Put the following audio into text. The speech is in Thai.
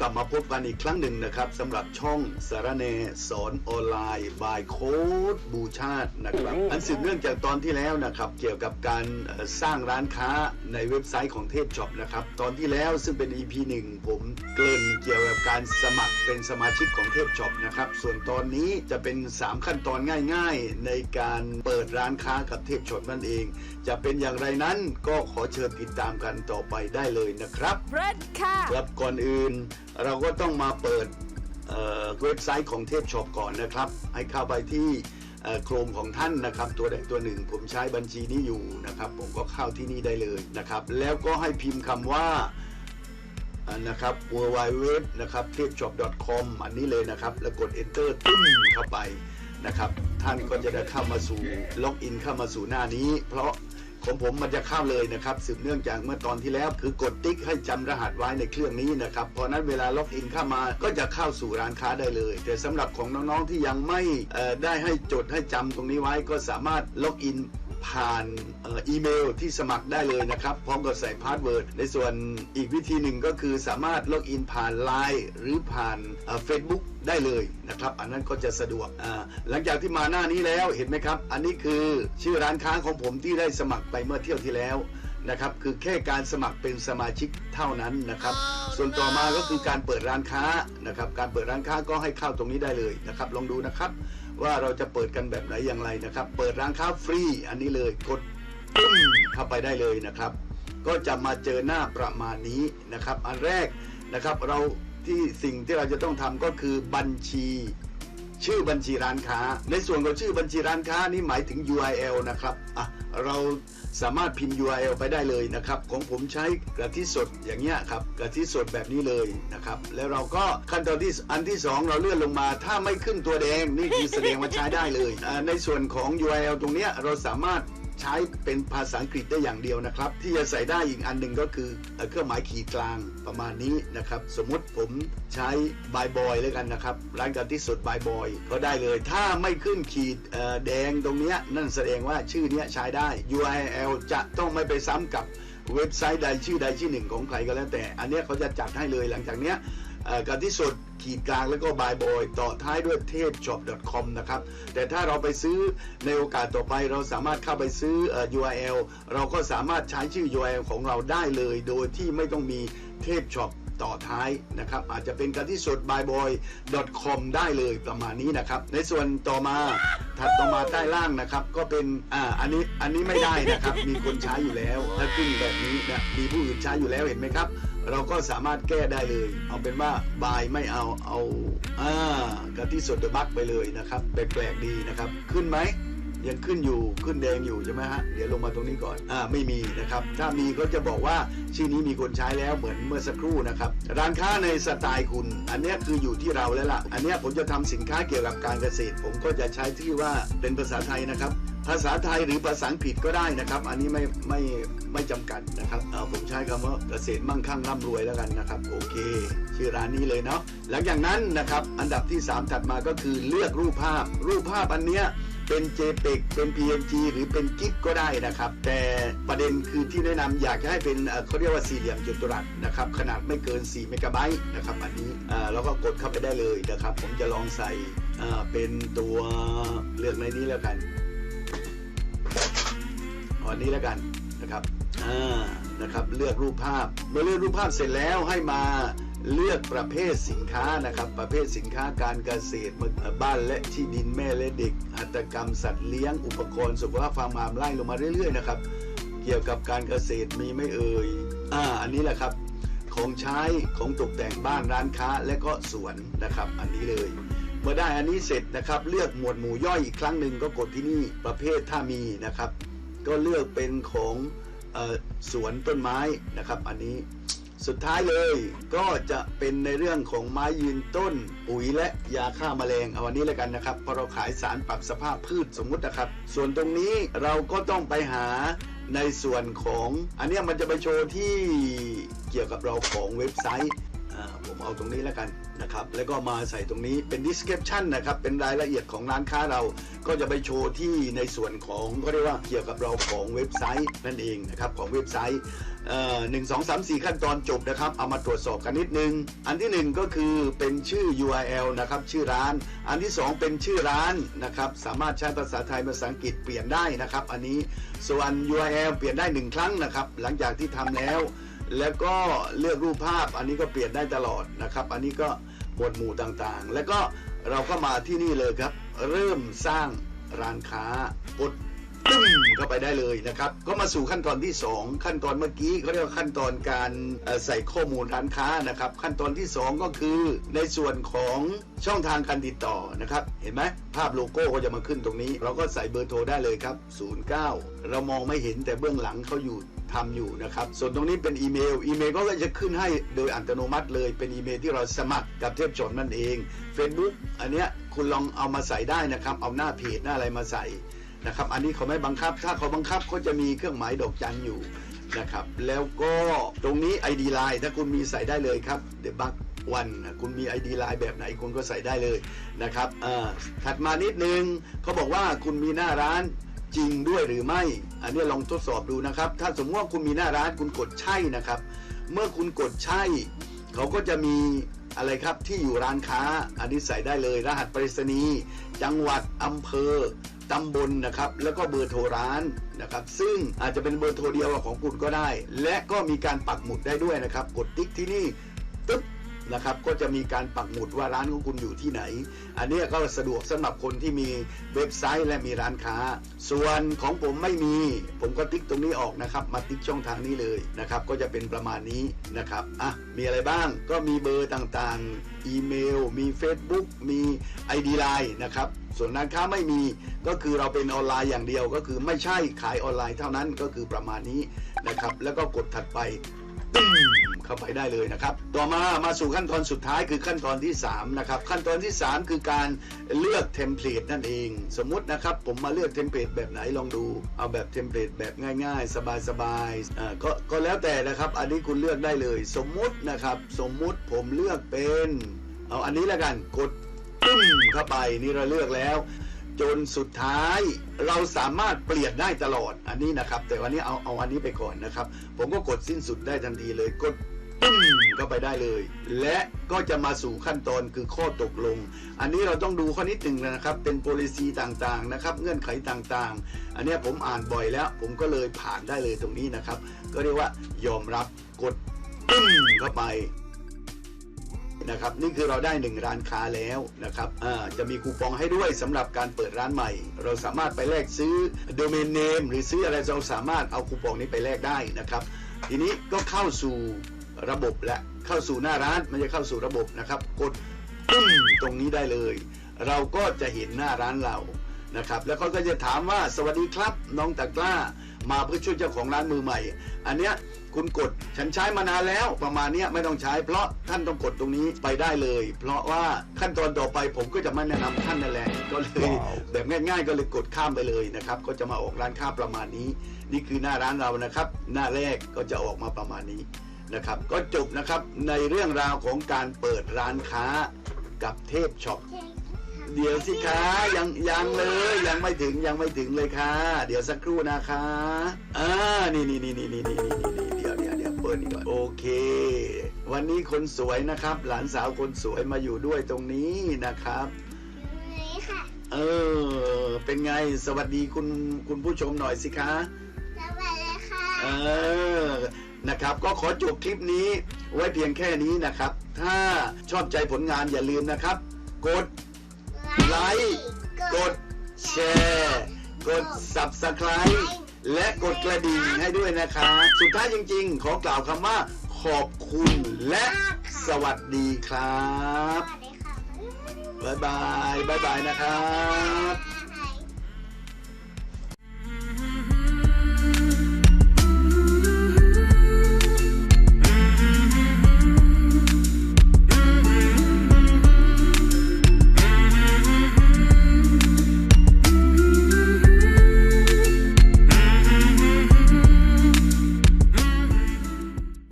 กลับมาพบกันอีกครั้งหนึ่งนะครับสำหรับช่องสารเนสอนออนไลน์บายโค้ดบูชาตินะครับอันสืบเนื่องจากตอนที่แล้วนะครับ เกี่ยวกับการเอ่อสร้างร้านค้าในเว็บไซต์ของเทพช็อปนะครับ ตอนที่แล้วซึ่งเป็น EP 1ผมเกริ่นเกี่ยวกับการสมัครเป็นสมาชิกของเทพช็อปนะครับ ส่วนตอนนี้จะเป็น 3 ขั้นตอนง่าย ๆ ในการเปิดร้านค้ากับเทพช็อปนั่นเอง จะเป็นอย่างไรนั้นก็ขอเชิญติดตามกันต่อไปได้เลยนะครับเรดค่ะครับก่อนอื่นเราก็ต้องมาเปิดเเว็บไซต์ของเทพช็อปก่อนนะครับ ให้เข้าไปที่โครมของท่านนะครับ ตัวใดตัวหนึ่ง ผมใช้บัญชีนี้อยู่นะครับ ผมก็เข้าที่นี่ได้เลยนะครับ แล้วก็ให้พิมพ์คำว่าอ่านะครับ w w w นะครับเทพช็อป com อันนี้เลยนะครับ แล้วกด enter ตึ้มเข้าไปนะครับ ท่านก็จะได้เข้ามาสู่ล็อกอินเข้ามาสู่หน้านี้ เพราะ ของผมมันจะเข้าเลยนะครับสืบเนื่องจากเมื่อตอนที่แล้ว คือกดติ๊กให้จำรหัสไว้ในเครื่องนี้นะครับพอนั้นเวลาล็อกอินเข้ามาก็จะเข้าสู่ร้านค้าได้เลย แต่สำหรับของน้องๆที่ยังไม่ได้ให้จดให้จำตรงนี้ไว้ก็สามารถล็อกอิน ผ่านเอ่ออีเมลที่สมัครได้เลยนะครับ พร้อมกับใส่พาสเวิร์ดในส่วนอีกวิธีหนึ่งก็คือสามารถล็อกอินผ่าน Line หรือผ่านเฟซบุ๊กได้เลยนะครับ อันนั้นก็จะสะดวกอ่าหลังจากที่มาหน้านี้แล้วเห็นไหมครับ อันนี้คือชื่อร้านค้าของผมที่ได้สมัครไปเมื่อเที่ยวที่แล้วนะครับคือแค่การสมัครเป็นสมาชิกเท่านั้นนะครับ ส่วนต่อมาก็คือการเปิดร้านค้านะครับ การเปิดร้านค้าก็ให้เข้าตรงนี้ได้เลยนะครับ ลองดูนะครับ ว่าเราจะเปิดกันแบบไหนอย่างไรนะครับ เปิดร้านค้าฟรีอันนี้เลยกดปุ้มเข้าไปได้เลยนะครับ ก็จะมาเจอหน้าประมาณนี้นะครับ อันแรกนะครับเราที่สิ่งที่เราจะต้องทำก็คือบัญชีชื่อบัญชีร้านค้า ในส่วนของชื่อบัญชีร้านค้านี้หมายถึง URL นะครับอะ เราสามารถพิมพ์ URL ไปได้เลยนะครับ ของผมใช้กะทิสดอย่างเงี้ยครับกะทิสดแบบนี้เลยนะครับ แล้วเราก็ขั้นตอนที่อันที่สองเราเลื่อนลงมา ถ้าไม่ขึ้นตัวแดงนี่คือแสดงว่าใช้ได้เลย ในส่วนของ URL ตรงเนี้ยเราสามารถ ใช้เป็นภาษาอังกฤษได้อย่างเดียวนะครับ ที่จะใส่ได้อีกอันหนึ่งก็คือเครื่องหมายขีดกลางประมาณนี้นะครับ สมมติผมใช้บายบอยแล้วกันนะครับร้านกันที่สุดบายบอยก็ได้เลย ถ้าไม่ขึ้นขีดแดงตรงนี้นั่นแสดงว่าชื่อนี้ใช้ได้ URL จะต้องไม่ไปซ้ำกับเว็บไซต์ใดชื่อใดชื่อหนึ่งของใครก็แล้วแต่ อันนี้เขาจะจัดให้เลยหลังจากเนี้ย การที่สดขีดกลางแล้วก็บายบอยต่อท้ายด้วยเทพช็อป .com นะครับ แต่ถ้าเราไปซื้อในโอกาสต่อไปเราสามารถเข้าไปซื้อเอ่อ URL เราก็สามารถใช้ชื่อ URL ของเราได้เลย โดยที่ไม่ต้องมีเทพช็อป ต่อท้ายนะครับ อาจจะเป็นการที่สุด byboy.com ได้เลยประมาณนี้นะครับ ในส่วนต่อมาถัดต่อมาใต้ล่างนะครับ ก็เป็นอ่าอันนี้อันนี้ไม่ได้นะครับ มีคนใช้อยู่แล้วถ้าขึ้นแบบนี้นะมีผู้อื่นใช้อยู่แล้วเห็นไหมครับ เราก็สามารถแก้ได้เลย เอาเป็นว่าบายไม่เอาเอาอ่ากะทิสดเดอะบักไปเลยนะครับแปลกๆดีนะครับ ขึ้นไหม ยังขึ้นอยู่ขึ้นแดงอยู่ใช่ไหมฮะเดี๋ยวลงมาตรงนี้ก่อนอ่าไม่มีนะครับ ถ้ามีก็จะบอกว่าชื่อนี้มีคนใช้แล้วเหมือนเมื่อสักครู่นะครับร้านค้าในสไตล์คุณ อันนี้คืออยู่ที่เราแล้วล่ะ อันนี้ผมจะทำสินค้าเกี่ยวกับการเกษตร ผมก็จะใช้ที่ว่าเป็นภาษาไทยนะครับ ภาษาไทยหรือภาษาอังกฤษก็ได้นะครับ อันนี้ไม่ไม่ไม่จำกัดนะครับเอาผมใช้คำว่าเกษตรมั่งคั่งร่ำรวยแล้วกันนะครับ โอเค ชื่อร้านนี้เลยเนาะหลังจากนั้นนะครับอันดับที่ 3 ถัดมาก็คือเลือกรูปภาพ รูปภาพอันเนี้ย เป็น JPEG เป็น PNG หรือเป็นกิกก็ได้นะครับ แต่ประเด็นคือที่แนะนำอยากจะให้เป็นเอ่อเขาเรียกว่าสี่เหลี่ยมจัตุรัสนะครับขนาดไม่เกิน 4 เมกะไบต์นะครับอันนี้อ่าเราก็กดเข้าไปได้เลยนะครับ ผมจะลองใส่อ่าเป็นตัวเลือกในนี้แล้วกันอันนี้แล้วกัน นะครับอ่านะครับเลือกรูปภาพ เมื่อเลือกรูปภาพเสร็จแล้วให้มาเลือกประเภทสินค้านะครับ ประเภทสินค้าการเกษตรบ้านและที่ดินแม่และเด็กหัตถกรรมสัตว์เลี้ยงอุปกรณ์สุขภาพฟาร์มงามไล่ลงมาเรื่อยๆนะครับเกี่ยวกับการเกษตรมีไม่เอ่ยอ่าอันนี้แหละครับ ของใช้ของตกแต่งบ้านร้านค้าและก็สวนนะครับ อันนี้เลย เมื่อได้อันนี้เสร็จนะครับ เลือกหมวดหมู่ย่อยอีกครั้งหนึ่งก็กดที่นี่ประเภทถ้ามีนะครับ ก็เลือกเป็นของอสวนต้นไม้นะครับ อันนี้สุดท้ายเลยก็จะเป็นในเรื่องของไม้ยืนต้น ปุ๋ยและยาฆ่าแมลงเอาวันนี้แล้วกันนะครับพราะเราขายสารปรับสภาพพืชสมมุตินะครับ ส่วนตรงนี้เราก็ต้องไปหาในส่วนของ อันนี้มันจะไปโชว์ที่เกี่ยวกับเราของเว็บไซต์ ผมเอาตรงนี้แล้วกันนะครับ แล้วก็มาใส่ตรงนี้เป็น description นะครับ เป็นรายละเอียดของร้านค้าเรา ก็จะไปโชว์ที่ในส่วนของก็เรียกว่าเกี่ยวกับเราของเว็บไซต์นั่นเองนะครับของเว็บไซต์หนึ่งสองสามสี่ขั้นตอนจบนะครับ เอามาตรวจสอบกันนิดนึง อันที่หนึ่งก็คือเป็นชื่อ URL นะครับ ชื่อร้าน อันที่สองเป็นชื่อร้านนะครับ สามารถใช้ภาษาไทยภาษาอังกฤษเปลี่ยนได้นะครับ อันนี้ส่วน URL เปลี่ยนได้หนึ่งครั้งนะครับ หลังจากที่ทำแล้ว แล้วก็เลือกรูปภาพอันนี้ก็เปลี่ยนได้ตลอดนะครับ อันนี้ก็หมวดหมู่ต่างๆ แล้วก็เราก็มาที่นี่เลยครับ เริ่มสร้างร้านค้ากดตึ้มเข้าไปได้เลยนะครับ ก็มาสู่ขั้นตอนที่ 2 ขั้นตอนเมื่อกี้เขาเรียกว่าขั้นตอนการใส่ข้อมูลร้านค้านะครับ ขั้นตอนที่ 2 ก็คือในส่วนของช่องทางการติดต่อนะครับ เห็นไหมภาพโลโก้ก็จะมาขึ้นตรงนี้ เราก็ใส่เบอร์โทรได้เลยครับ 09 เรามองไม่เห็นแต่เบื้องหลังเขาอยู่ ทำอยู่นะครับ ส่วนตรงนี้เป็นอีเมล อีเมลก็จะขึ้นให้โดยอัตโนมัติเลยเป็นอีเมลที่เราสมัครกับเทพชนนั่นเอง Facebook อันเนี้ยคุณลองเอามาใส่ได้นะครับ เอาหน้าเพจหน้าอะไรมาใส่นะครับ อันนี้เขาไม่บังคับ ถ้าเขาบังคับเขาจะมีเครื่องหมายดอกจันอยู่นะครับ แล้วก็ตรงนี้ ID Line ถ้าคุณมีใส่ได้เลยครับ The Bug One นคุณมี ID Line แบบไหนคุณก็ใส่ได้เลยนะครับอ่าถัดมานิดนึงเขาบอกว่าคุณมีหน้าร้าน จริงด้วยหรือไม่ อันนี้ลองทดสอบดูนะครับ ถ้าสมมติว่าคุณมีหน้าร้านคุณกดใช่นะครับ เมื่อคุณกดใช่ เขาก็จะมีอะไรครับที่อยู่ร้านค้า อันนี้ใส่ได้เลย รหัสไปรษณีย์จังหวัดอำเภอตำบลนะครับ แล้วก็เบอร์โทรร้านนะครับ ซึ่งอาจจะเป็นเบอร์โทรเดียวของคุณก็ได้ และก็มีการปักหมุดได้ด้วยนะครับ กดติ๊กที่นี่ นะครับก็จะมีการปักหมุดว่าร้านของคุณอยู่ที่ไหน อันนี้ก็สะดวกสำหรับคนที่มีเว็บไซต์และมีร้านค้า ส่วนของผมไม่มี ผมก็ติ๊กตรงนี้ออกนะครับ มาติ๊กช่องทางนี้เลยนะครับ ก็จะเป็นประมาณนี้นะครับอะมีอะไรบ้างก็มีเบอร์ต่างๆ อีเมล มี Facebook มี ID Line นะครับส่วนร้านค้าไม่มีก็คือเราเป็นออนไลน์อย่างเดียวก็คือไม่ใช่ขายออนไลน์เท่านั้นก็คือประมาณนี้นะครับ แล้วก็กดถัดไปตึ้ม เข้าไปได้เลยนะครับ ต่อมามาสู่ขั้นตอนสุดท้ายคือขั้นตอนที่3นะครับขั้นตอนที่ 3 คือการเลือกเทมเพลตนั่นเอง สมมุตินะครับผมมาเลือกเทมเพลตแบบไหนลองดูเอาแบบเทมเพลตแบบง่ายๆ สบายๆอ่าก็ก็แล้วแต่นะครับ อันนี้คุณเลือกได้เลย สมมุตินะครับสมมุติผมเลือกเป็นเอาอันนี้แล้วกันกดตึ้มเข้าไปนี่เราเลือกแล้วจนสุดท้ายเราสามารถเปลี่ยนได้ตลอดอันนี้นะครับ แต่วันนี้เอาเอาอันนี้ไปก่อนนะครับ ผมก็กดสิ้นสุดได้ทันทีเลยกด ปึ้งเข้าไปได้เลย และก็จะมาสู่ขั้นตอนคือข้อตกลง อันนี้เราต้องดูข้อนิดหนึ่งนะครับ เป็น policy ต่างๆนะครับ เงื่อนไขต่างๆ อันนี้ผมอ่านบ่อยแล้ว ผมก็เลยผ่านได้เลยตรงนี้นะครับ ก็เรียกว่ายอมรับกดปึ้งเข้าไปนะครับนี่คือเราได้หนึ่งร้านค้าแล้วนะครับจะมีคูปองให้ด้วยสำหรับการเปิดร้านใหม่ เราสามารถไปแลกซื้อโดเมนเนมหรือซื้ออะไรเราสามารถเอาคูปองนี้ไปแลกได้นะครับ ทีนี้ก็เข้าสู่ ระบบและเข้าสู่หน้าร้านมันจะเข้าสู่ระบบนะครับ กดปึ้งตรงนี้ได้เลย เราก็จะเห็นหน้าร้านเรานะครับ แล้วเขาก็จะถามว่าสวัสดีครับ น้องตะกล้า มาเพื่อช่วยเจ้าของร้านมือใหม่ อันเนี้ยคุณกดฉันใช้มานานแล้วประมาณเนี้ยไม่ต้องใช้ เพราะท่านต้องกดตรงนี้ไปได้เลย เพราะว่าขั้นตอนต่อไปผมก็จะไม่แนะนำท่านนั่นแหละก็เลยว้าวแบบง่าย ๆ ก็เลยกดข้ามไปเลยนะครับ ก็จะมาออกร้านค้าประมาณนี้ นี่คือหน้าร้านเรานะครับ หน้าแรกก็จะออกมาประมาณนี้ นะครับ ก็จบนะครับในเรื่องราวของการเปิดร้านค้ากับเทพช็อปเดี๋ยวสิคะยังยังเลยยังไม่ถึงยังไม่ถึงเลยค่ะ เดี๋ยวสักครู่นะคะอ่านี่นี่นี่นี่นี่นี่นี่นี่เดี๋ยวเดี๋ยวเดี๋ยวเปิดนี่ก่อนโอเค วันนี้คนสวยนะครับ หลานสาวคนสวยมาอยู่ด้วยตรงนี้นะครับนี่ค่ะเออ เป็นไงสวัสดีคุณคุณผู้ชมหน่อยสิคะสวัสดีค่ะ เออ นะครับ ก็ขอจบคลิปนี้ไว้เพียงแค่นี้นะครับ ถ้าชอบใจผลงานอย่าลืมนะครับ กดไลค์กดแชร์ กด subscribe และกดกระดิ่งให้ด้วยนะคะสุดท้ายจริง ๆ ขอกล่าวคำว่า ขอบคุณและสวัสดีครับสวัสดีค่ะบ๊ายบาย บ๊ายบายนะครับ